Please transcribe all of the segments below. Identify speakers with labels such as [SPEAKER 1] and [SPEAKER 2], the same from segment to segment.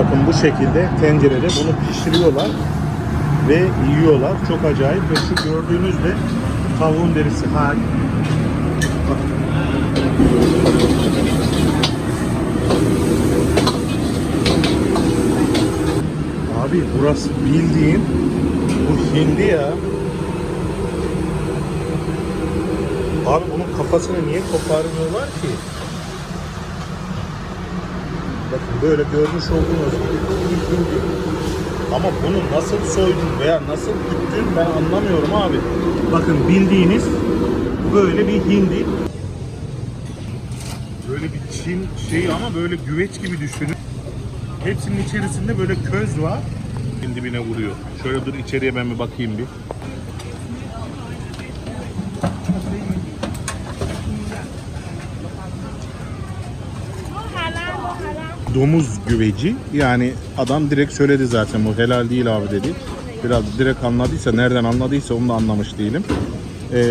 [SPEAKER 1] Bakın bu şekilde tencerede bunu pişiriyorlar ve yiyorlar. Çok acayip ve şu gördüğünüz de tavuğun derisi hali. Abi burası bildiğin bu hindi ya. Abi bunun kafasını niye koparmıyorlar ki? Bakın böyle görmüş olduğunuz gibi. Ama bunu nasıl soydun veya nasıl büktün ben anlamıyorum abi. Bakın bildiğiniz böyle bir hindi. Böyle bir Çin şeyi ama böyle güveç gibi düşünün. Hepsinin içerisinde böyle köz var. Dibine vuruyor. Şöyle dur içeriye ben bir bakayım bir. domuz güveci. Yani adam direkt söyledi zaten bu helal değil abi dedi. Biraz direkt anladıysa nereden anladıysa onu da anlamış değilim. E,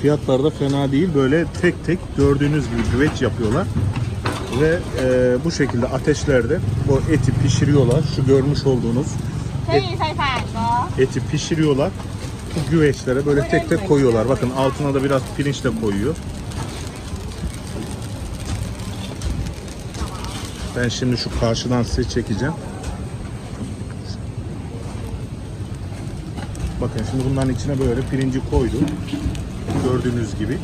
[SPEAKER 1] fiyatlar da fena değil. Böyle tek tek gördüğünüz gibi güveç yapıyorlar. Ve e, bu şekilde ateşlerde bu eti pişiriyorlar. Şu görmüş olduğunuz
[SPEAKER 2] et,
[SPEAKER 1] eti pişiriyorlar. Bu güveçlere böyle tek tek koyuyorlar. Bakın altına da biraz pirinç de koyuyor. Ben şimdi şu karşıdan size çekeceğim. Bakın şimdi bunların içine böyle pirinci koydum. Gördüğünüz gibi.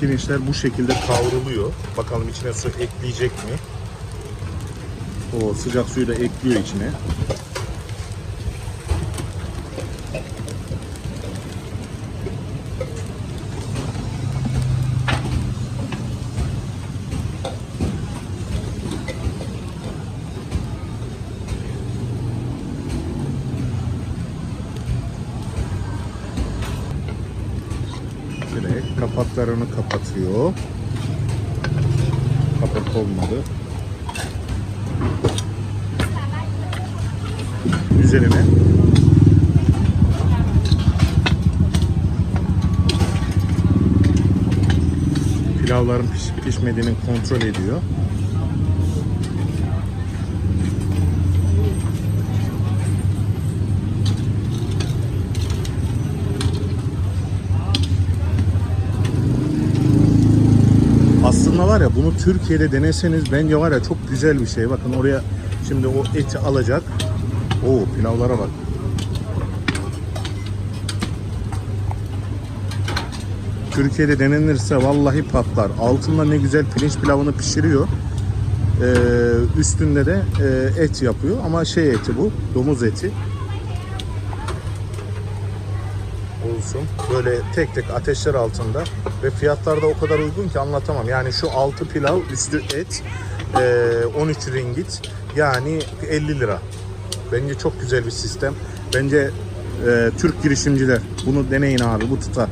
[SPEAKER 1] Pirinçler bu şekilde kavruluyor. Bakalım içine su ekleyecek mi? O sıcak suyu da ekliyor içine. Kapaklarını kapatıyor. Kapak olmadı. Üzerine pilavların pişip pişmediğini kontrol ediyor. Aslında var ya bunu Türkiye'de deneseniz bence var ya çok güzel bir şey. Bakın oraya şimdi o eti alacak. Oo pilavlara bak. Türkiye'de denenirse vallahi patlar. Altında ne güzel pirinç pilavını pişiriyor. Ee, üstünde de e, et yapıyor ama şey eti bu. Domuz eti. Olsun. Böyle tek tek ateşler altında ve fiyatlar da o kadar uygun ki anlatamam. Yani şu altı pilav üstü et e, 13 ringgit yani 50 lira. Bence çok güzel bir sistem. Bence e, Türk girişimciler bunu deneyin abi bu tutar.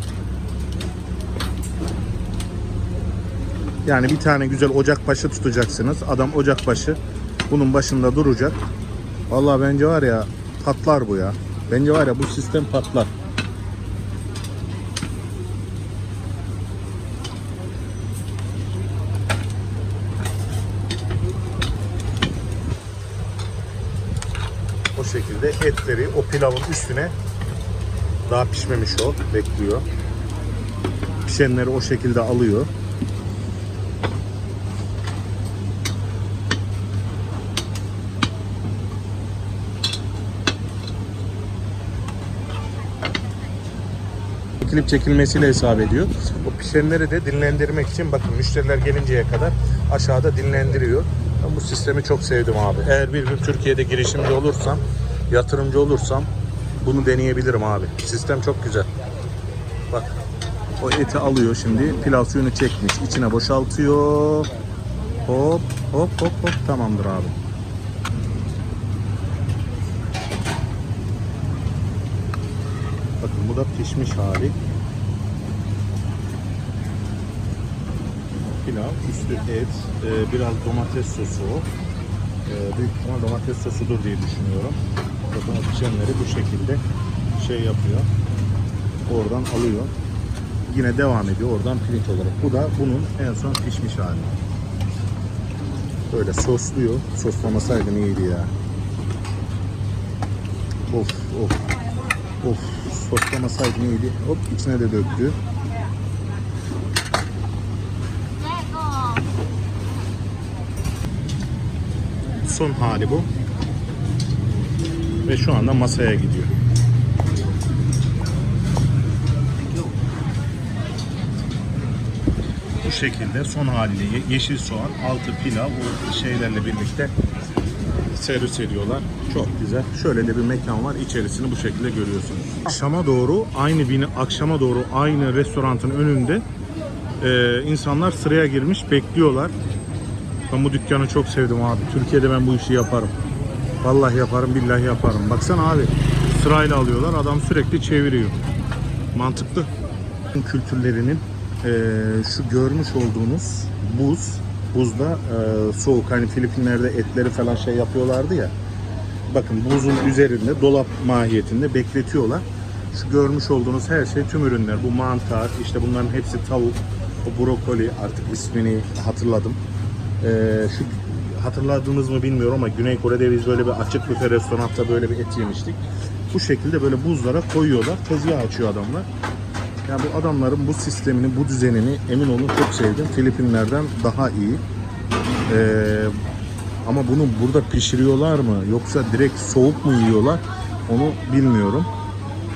[SPEAKER 1] Yani bir tane güzel ocakbaşı tutacaksınız. Adam ocakbaşı bunun başında duracak. Vallahi bence var ya patlar bu ya. Bence var ya bu sistem patlar. O şekilde etleri o pilavın üstüne daha pişmemiş o bekliyor. Pişenleri o şekilde alıyor. çekilip çekilmesiyle hesap ediyor. O pişenleri de dinlendirmek için bakın müşteriler gelinceye kadar aşağıda dinlendiriyor. Ben bu sistemi çok sevdim abi. Eğer bir gün Türkiye'de girişimci olursam, yatırımcı olursam bunu deneyebilirim abi. Sistem çok güzel. Bak o eti alıyor şimdi. Pilav suyunu çekmiş. içine boşaltıyor. Hop hop hop hop tamamdır abi. Bakın bu da pişmiş hali. Pilav, üstü et, e, biraz domates sosu. E, büyük ihtimal domates sosudur diye düşünüyorum. Bakın o pişenleri bu şekilde şey yapıyor. oradan alıyor. Yine devam ediyor oradan pirinç olarak. Bu da bunun en son pişmiş hali. Böyle sosluyor. Soslamasaydın iyiydi ya. Of of. Of soslamasaydın iyiydi. Hop içine de döktü. Son hali bu. Ve şu anda masaya gidiyor. Bu şekilde son haliyle ye- yeşil soğan, altı pilav, o şeylerle birlikte servis ediyorlar. Çok güzel. Şöyle de bir mekan var. İçerisini bu şekilde görüyorsunuz. Akşama doğru aynı bini akşama doğru aynı restoranın önünde e, insanlar sıraya girmiş bekliyorlar. Ben bu dükkanı çok sevdim abi. Türkiye'de ben bu işi yaparım. Vallahi yaparım, billahi yaparım. Baksana abi. Sırayla alıyorlar. Adam sürekli çeviriyor. Mantıklı. Kültürlerinin eee, şu görmüş olduğunuz buz, buzda eee, soğuk. Hani Filipinler'de etleri falan şey yapıyorlardı ya. Bakın buzun üzerinde dolap mahiyetinde bekletiyorlar. Şu görmüş olduğunuz her şey tüm ürünler. Bu mantar, işte bunların hepsi tavuk, o brokoli artık ismini hatırladım. Ee, şu hatırladınız mı bilmiyorum ama Güney Kore'de biz böyle bir açık büfe restoranda böyle bir et yemiştik. Bu şekilde böyle buzlara koyuyorlar. Tezgah açıyor adamlar. Yani bu adamların bu sistemini, bu düzenini emin olun çok sevdim. Filipinler'den daha iyi. Ee, ama bunu burada pişiriyorlar mı yoksa direkt soğuk mu yiyorlar onu bilmiyorum.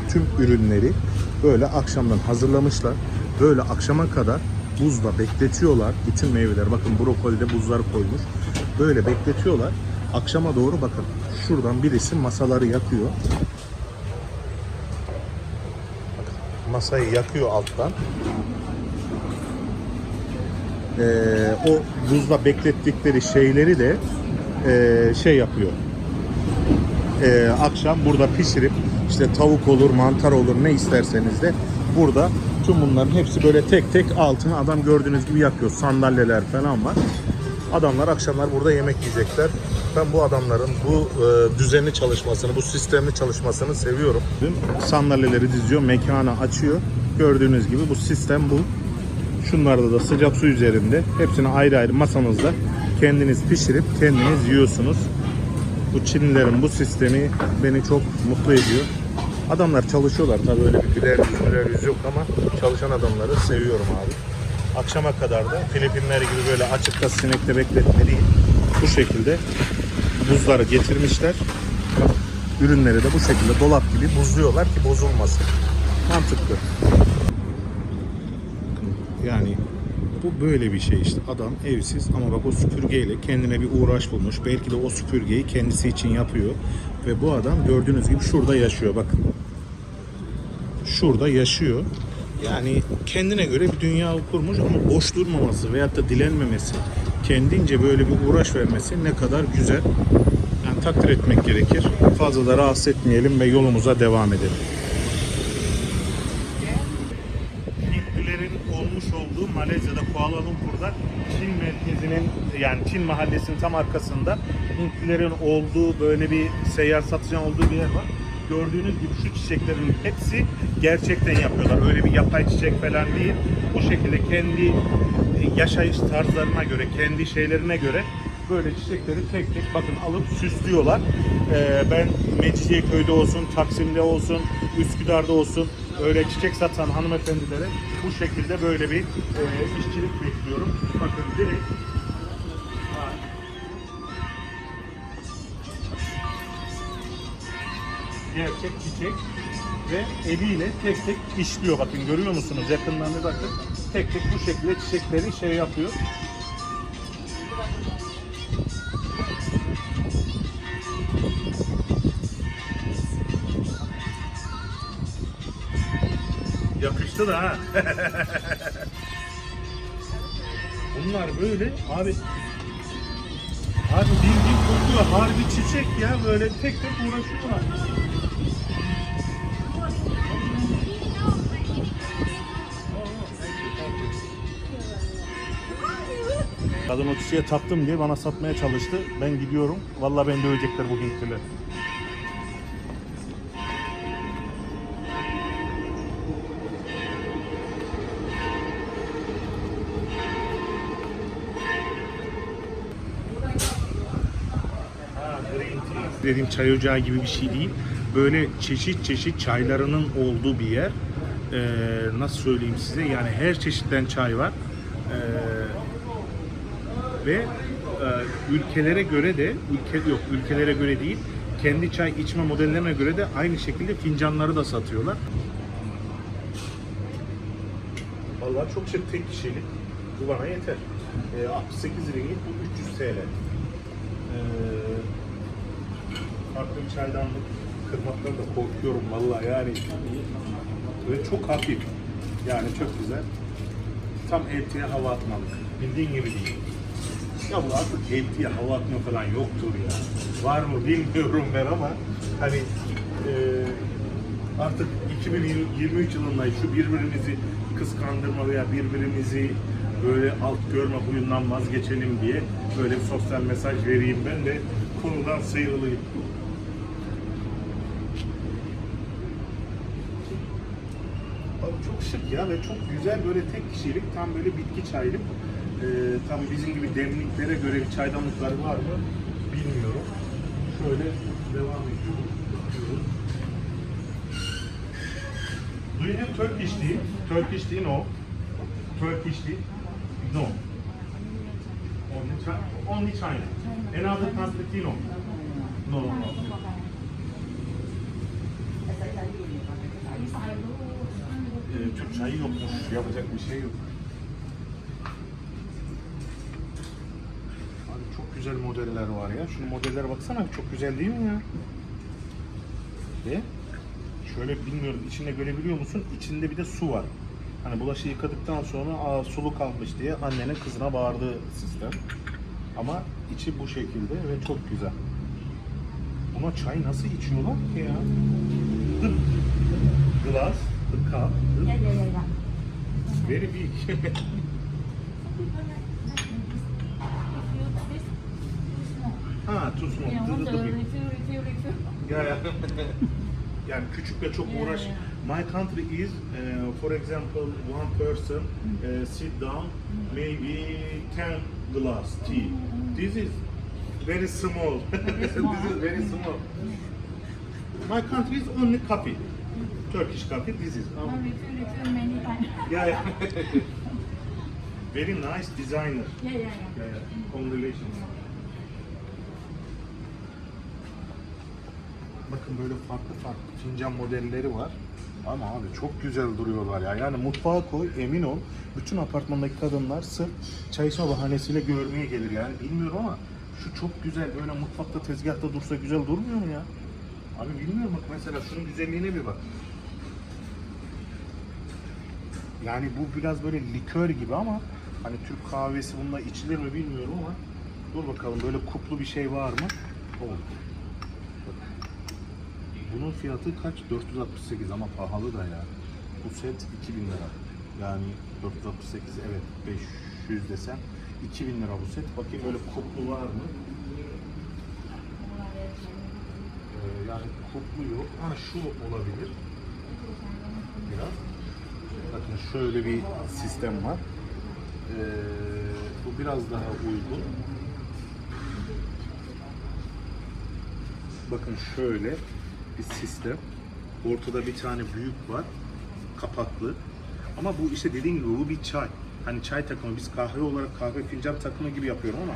[SPEAKER 1] Tüm ürünleri böyle akşamdan hazırlamışlar. Böyle akşama kadar buzda bekletiyorlar. Bütün meyveler bakın brokolide buzlar koymuş. Böyle bekletiyorlar. Akşama doğru bakın şuradan birisi masaları yakıyor. Masayı yakıyor alttan. Ee, o buzda beklettikleri şeyleri de ee, şey yapıyor. Ee, akşam burada pişirip işte tavuk olur, mantar olur ne isterseniz de burada tüm bunların hepsi böyle tek tek altına adam gördüğünüz gibi yakıyor. Sandalyeler falan var. Adamlar akşamlar burada yemek yiyecekler. Ben bu adamların bu e, düzenli çalışmasını, bu sistemli çalışmasını seviyorum. Sandalyeleri diziyor, mekanı açıyor. Gördüğünüz gibi bu sistem bu. Şunlarda da sıcak su üzerinde. Hepsini ayrı ayrı masanızda kendiniz pişirip kendiniz yiyorsunuz. Bu Çinlilerin bu sistemi beni çok mutlu ediyor. Adamlar çalışıyorlar tabii öyle bir güler yüz güler yüz yok ama çalışan adamları seviyorum abi. Akşama kadar da Filipinler gibi böyle açıkta sinekte bekletme değil. Bu şekilde buzları getirmişler. Ürünleri de bu şekilde dolap gibi buzluyorlar ki bozulmasın. Mantıklı. Yani bu böyle bir şey işte. Adam evsiz ama bak o süpürgeyle kendine bir uğraş bulmuş. Belki de o süpürgeyi kendisi için yapıyor. Ve bu adam gördüğünüz gibi şurada yaşıyor bakın. Şurada yaşıyor. Yani kendine göre bir dünya kurmuş ama boş durmaması veyahut da dilenmemesi, kendince böyle bir uğraş vermesi ne kadar güzel. Yani takdir etmek gerekir. Fazla da rahatsız etmeyelim ve yolumuza devam edelim. Hintlilerin olmuş olduğu Malezya'da Kuala Lumpur'da Çin merkezinin yani Çin mahallesinin tam arkasında Hintlilerin olduğu böyle bir seyyar satıcının olduğu bir yer var. Gördüğünüz gibi şu çiçeklerin hepsi gerçekten yapıyorlar. Öyle bir yapay çiçek falan değil. Bu şekilde kendi yaşayış tarzlarına göre, kendi şeylerine göre böyle çiçekleri tek tek bakın alıp süslüyorlar. Ee, ben Mecidiyeköy'de olsun, Taksim'de olsun, Üsküdar'da olsun öyle çiçek satan hanımefendilere bu şekilde böyle bir e, işçilik bekliyorum. Bakın direkt gerçek çiçek ve eliyle tek tek işliyor. Bakın görüyor musunuz? Yakından bir bakın. Tek tek bu şekilde çiçekleri şey yapıyor. Yakıştı da ha. Bunlar böyle abi kokuyor harbi çiçek ya böyle tek tek uğraşıyorlar. Kadın o çiçeğe taktım diye bana satmaya çalıştı. Ben gidiyorum. Vallahi beni dövecekler bu Hintliler. Dediğim çay ocağı gibi bir şey değil. Böyle çeşit çeşit çaylarının olduğu bir yer. Ee, nasıl söyleyeyim size? Yani her çeşitten çay var. Ee, ve e, ülkelere göre de ülke yok ülkelere göre değil kendi çay içme modellerine göre de aynı şekilde fincanları da satıyorlar. Vallahi çok şık tek kişilik. Bu bana yeter. Ee, 68 ringgit bu 300 TL. Ee, farklı bir çaydanlık kırmaktan da korkuyorum vallahi yani. Ve çok hafif. Yani çok güzel. Tam eltiye hava atmalık. Bildiğin gibi değil. Ya bu artık eltiye hava atma falan yoktur ya. Var mı bilmiyorum ben ama hani e, artık 2023 yılındayız. Şu birbirimizi kıskandırma veya birbirimizi böyle alt görme huyundan vazgeçelim diye böyle bir sosyal mesaj vereyim ben de konudan sıyrılayım. Çok ya ve çok güzel böyle tek kişilik tam böyle bitki çaylık. Ee, tabii bizim gibi demliklere göre bir çaydanlıkları var mı bilmiyorum. Şöyle devam ediyoruz. bakıyoruz. Do you have Turkish tea? Turkish tea no. Turkish tea? No. Only China. Only China. Another tea no. No, no, no. Ee, Türk çayı yokmuş. Yapacak bir şey yok. Abi çok güzel modeller var ya. Şunun modellere baksana çok güzel değil mi ya? Ve şöyle bilmiyorum içinde görebiliyor musun? İçinde bir de su var. Hani bulaşığı yıkadıktan sonra Aa, sulu kalmış diye annenin kızına bağırdığı sistem. Ama içi bu şekilde ve çok güzel. Buna çay nasıl içiyorlar ki ya? The glass, the cup,
[SPEAKER 2] Yeah, yeah, yeah, yeah.
[SPEAKER 1] very big.
[SPEAKER 2] This, this
[SPEAKER 1] ha, too small.
[SPEAKER 2] Yeah,
[SPEAKER 1] The,
[SPEAKER 2] want
[SPEAKER 1] the,
[SPEAKER 2] to
[SPEAKER 1] the big.
[SPEAKER 2] refill, refill, refill.
[SPEAKER 1] Ya ya. yani küçük ve çok
[SPEAKER 2] Yeah,
[SPEAKER 1] uğraş.
[SPEAKER 2] yeah.
[SPEAKER 1] My country is, uh, for example, one person uh, sit down, maybe 10 glass tea. This is very small.
[SPEAKER 2] Very small.
[SPEAKER 1] this is very small. My country is only coffee. Turkish coffee. This is.
[SPEAKER 2] Now
[SPEAKER 1] Um,
[SPEAKER 2] refill, refill many times.
[SPEAKER 1] yeah, yeah. very nice designer.
[SPEAKER 2] Yeah, yeah, yeah.
[SPEAKER 1] Yeah, yeah. Congratulations. Bakın böyle farklı farklı fincan modelleri var. Ama abi çok güzel duruyorlar ya. Yani mutfağa koy emin ol. Bütün apartmandaki kadınlar sırf çay içme bahanesiyle görmeye gelir yani. Bilmiyorum ama şu çok güzel böyle mutfakta tezgahta dursa güzel durmuyor mu ya? Abi bilmiyorum bak mesela şunun güzelliğine bir bak. Yani bu biraz böyle likör gibi ama hani Türk kahvesi bunda içilir mi bilmiyorum ama dur bakalım böyle kuplu bir şey var mı? Oo. Bunun fiyatı kaç? 468 ama pahalı da ya. Bu set 2000 lira. Yani 468 evet 500 desem 2000 lira bu set. Bakayım böyle kuplu var mı? Ee, yani kuplu yok. Ha şu olabilir. Biraz. Bakın şöyle bir sistem var. Ee, bu biraz daha uygun. Bakın şöyle bir sistem. Ortada bir tane büyük var. Kapaklı. Ama bu işte dediğim gibi bu bir çay. Hani çay takımı. Biz kahve olarak kahve fincan takımı gibi yapıyorum ama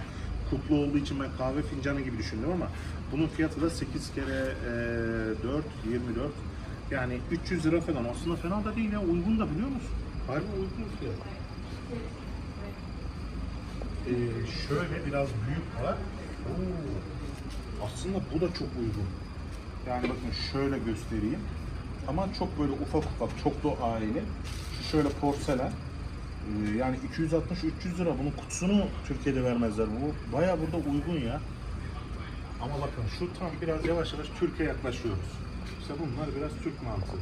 [SPEAKER 1] kuplu olduğu için ben kahve fincanı gibi düşündüm ama bunun fiyatı da 8 kere e, 4, 24. Yani 300 lira falan. Aslında fena da değil ya. Uygun da biliyor musun? Harbi uygun fiyat. Ee, şöyle biraz büyük var. Oo. Aslında bu da çok uygun. Yani bakın şöyle göstereyim. Ama çok böyle ufak ufak, çok da aile. Şu şöyle porselen. Ee, yani 260-300 lira. Bunun kutusunu Türkiye'de vermezler. Bu bayağı burada uygun ya. Ama bakın şu tam biraz yavaş yavaş Türkiye yaklaşıyoruz. İşte bunlar biraz Türk mantığı.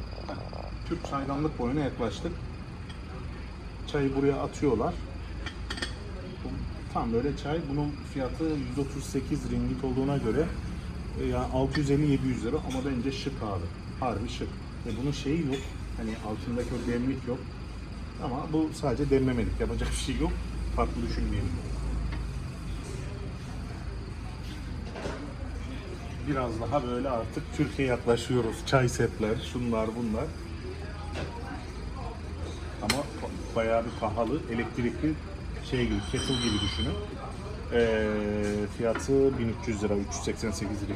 [SPEAKER 1] Türk çaydanlık boyuna yaklaştık. Çayı buraya atıyorlar. Tam böyle çay. Bunun fiyatı 138 ringgit olduğuna göre e, yani 650-700 lira ama bence şık abi. Harbi şık. E bunun şeyi yok. Hani altındaki o demlik yok. Ama bu sadece demlemelik. Yapacak bir şey yok. Farklı düşünmeyelim. Biraz daha böyle artık Türkiye'ye yaklaşıyoruz. Çay setler, şunlar bunlar. Ama ba- bayağı bir pahalı. Elektrikli şey gibi, kettle gibi düşünün. Ee, fiyatı 1300 lira, 388 lira.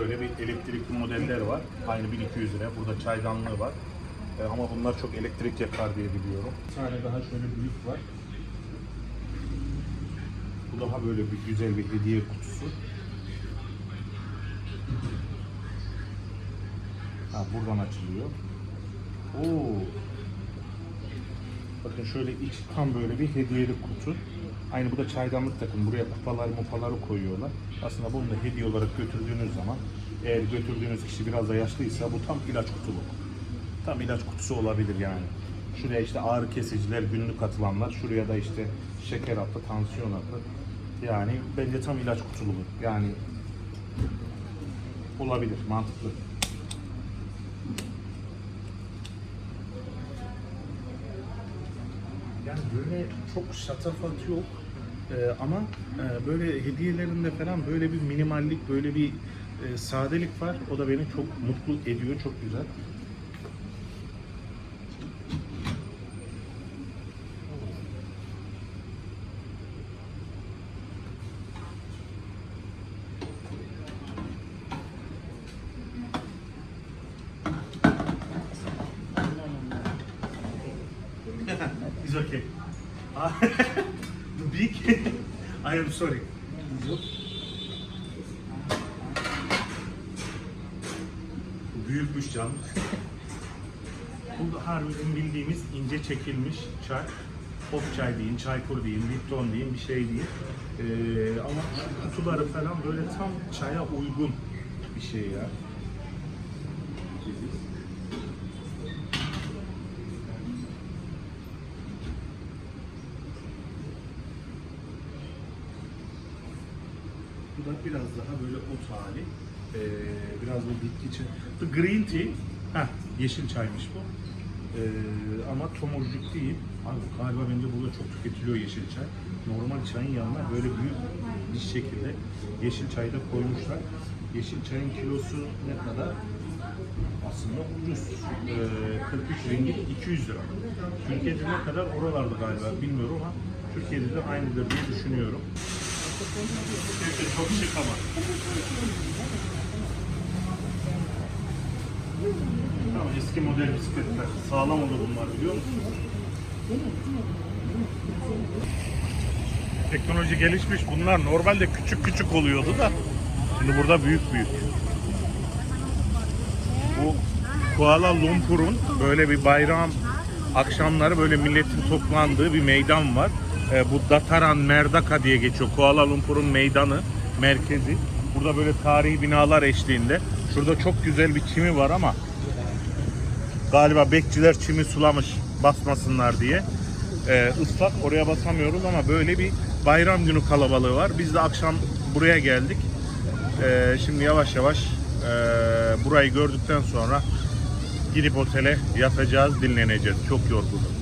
[SPEAKER 1] Böyle bir elektrikli modeller var. Aynı 1200 lira. Burada çaydanlığı var. Ee, ama bunlar çok elektrik yakar diye biliyorum. Bir tane daha şöyle büyük var. Bu daha böyle bir güzel bir hediye kutusu. Ha buradan açılıyor. Oo. Bakın şöyle iç tam böyle bir hediyelik kutu. Aynı bu da çaydanlık takım. Buraya kupalar mupaları koyuyorlar. Aslında bunu da hediye olarak götürdüğünüz zaman eğer götürdüğünüz kişi biraz da yaşlıysa bu tam ilaç kutuluk. Tam ilaç kutusu olabilir yani. Şuraya işte ağrı kesiciler, günlük atılanlar. Şuraya da işte şeker hapı, tansiyon hapı. Yani bence tam ilaç kutuluğu. Yani olabilir, mantıklı. Yani böyle çok şatafat yok. Ee, ama e, böyle hediyelerinde falan böyle bir minimallik, böyle bir e, sadelik var. O da beni çok mutlu ediyor, çok güzel. big, I am sorry. Bu büyükmüş canım. Bu harbiden bildiğimiz ince çekilmiş çay. Hop çay deyin, çaykur deyin, Lipton deyin, bir şey deyin. Ee, ama kutuları falan böyle tam çaya uygun bir şey ya. Bu da biraz daha böyle ot hali. Ee, biraz da bitki için. The green tea. Heh, yeşil çaymış bu. Ee, ama tomurcuk değil. Abi galiba bence burada çok tüketiliyor yeşil çay. Normal çayın yanına böyle büyük bir şekilde yeşil çayı da koymuşlar. Yeşil çayın kilosu ne kadar? Aslında ucuz. Ee, 43 ringgit 200 lira. Türkiye'de ne kadar oralarda galiba bilmiyorum ama Türkiye'de de aynıdır diye düşünüyorum. Çünkü çok şık ama. Tamam, eski model bisikletler. Sağlam olur bunlar biliyor musun? Teknoloji gelişmiş. Bunlar normalde küçük küçük oluyordu da. Şimdi burada büyük büyük. Bu Kuala Lumpur'un böyle bir bayram akşamları böyle milletin toplandığı bir meydan var. Ee, bu Dataran Merdaka diye geçiyor. Kuala Lumpur'un meydanı, merkezi. Burada böyle tarihi binalar eşliğinde. Şurada çok güzel bir çimi var ama galiba bekçiler çimi sulamış basmasınlar diye. Ee, ıslak oraya basamıyoruz ama böyle bir bayram günü kalabalığı var. Biz de akşam buraya geldik. Ee, şimdi yavaş yavaş e, burayı gördükten sonra gidip otele yatacağız, dinleneceğiz. Çok yorgunum.